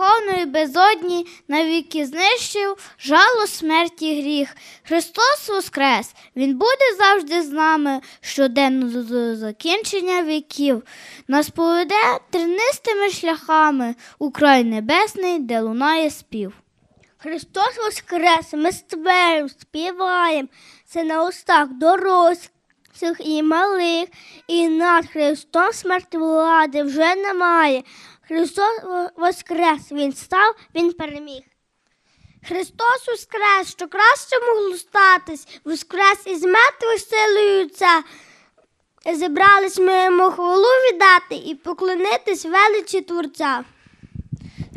гріховної безодні навіки знищив жало смерті гріх. Христос воскрес, Він буде завжди з нами щоденно до- закінчення віків. Нас поведе тернистими шляхами у край небесний, де лунає спів. Христос Воскрес, ми ствердо співаємо, це на устах дорослих і малих, і над Христом смерть влади вже немає. Христос Воскрес, Він став, Він переміг. Христос Воскрес, що краще могло статись, Воскрес із мертвих силою це. Зібрались ми йому хвалу віддати і поклонитись величі Творця.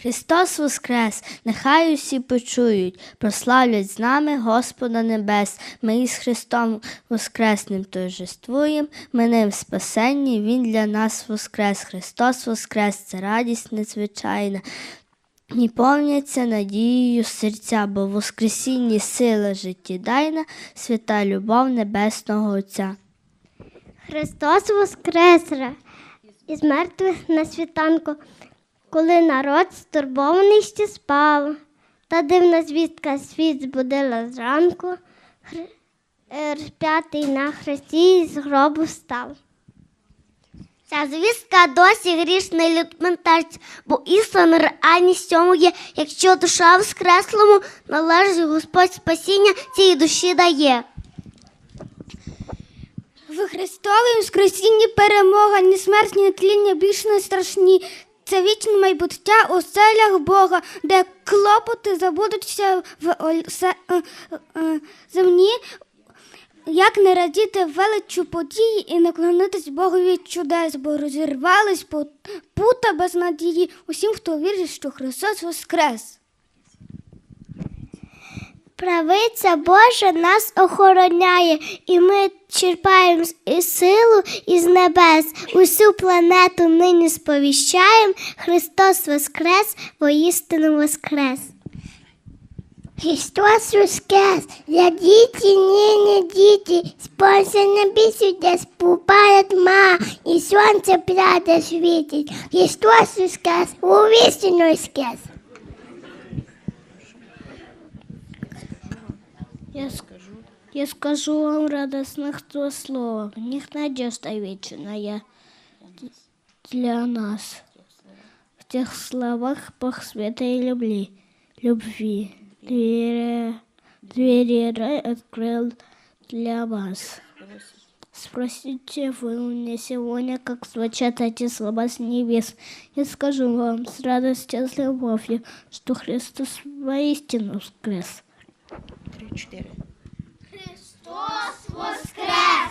Христос Воскрес, нехай усі почують, прославлять з нами Господа Небес. Ми із Христом Воскресним торжествуєм, ми ним спасенні, Він для нас воскрес. Христос Воскрес, це радість незвичайна. І повняться надією серця, бо в Воскресінні сила життєдайна, свята любов Небесного Отця. Христос Воскрес із мертвих на світанку, коли народ стурбований ще спав, та дивна звістка світ збудила зранку, е, на хресті з гробу встав. Ця звістка досі грішний люд ментать, бо істина реальність цьому є, якщо душа воскреслому належить Господь спасіння цій душі дає. В Христовім воскресінні перемога, ні смерть, ні тління більш не страшні. Це вічне майбуття у селях Бога, де клопоти забудуться в оль- е, е, земні, як не радіти величу події і наклонитись Богові чудес, бо розірвались пута без надії усім, хто вірить, що Христос воскрес. Правиця Божа нас охороняє, і ми черпаємо і силу із небес. Усю планету нині сповіщаємо. Христос Воскрес, воістину Воскрес. Христос Воскрес, я діти, нині діти, спонся небесу, де спупає тьма, і сонце пряде світить. Христос Воскрес, воістину Воскрес. Я скажу. Я скажу вам радостных два слова. В них надежда вечная для нас. В тех словах Бог света и любви. Любви. Двери, двери рай открыл для вас. Спросите вы у меня сегодня, как звучат эти слова с небес. Я скажу вам с радостью, с любовью, что Христос воистину воскрес. 4. Христос Воскрес!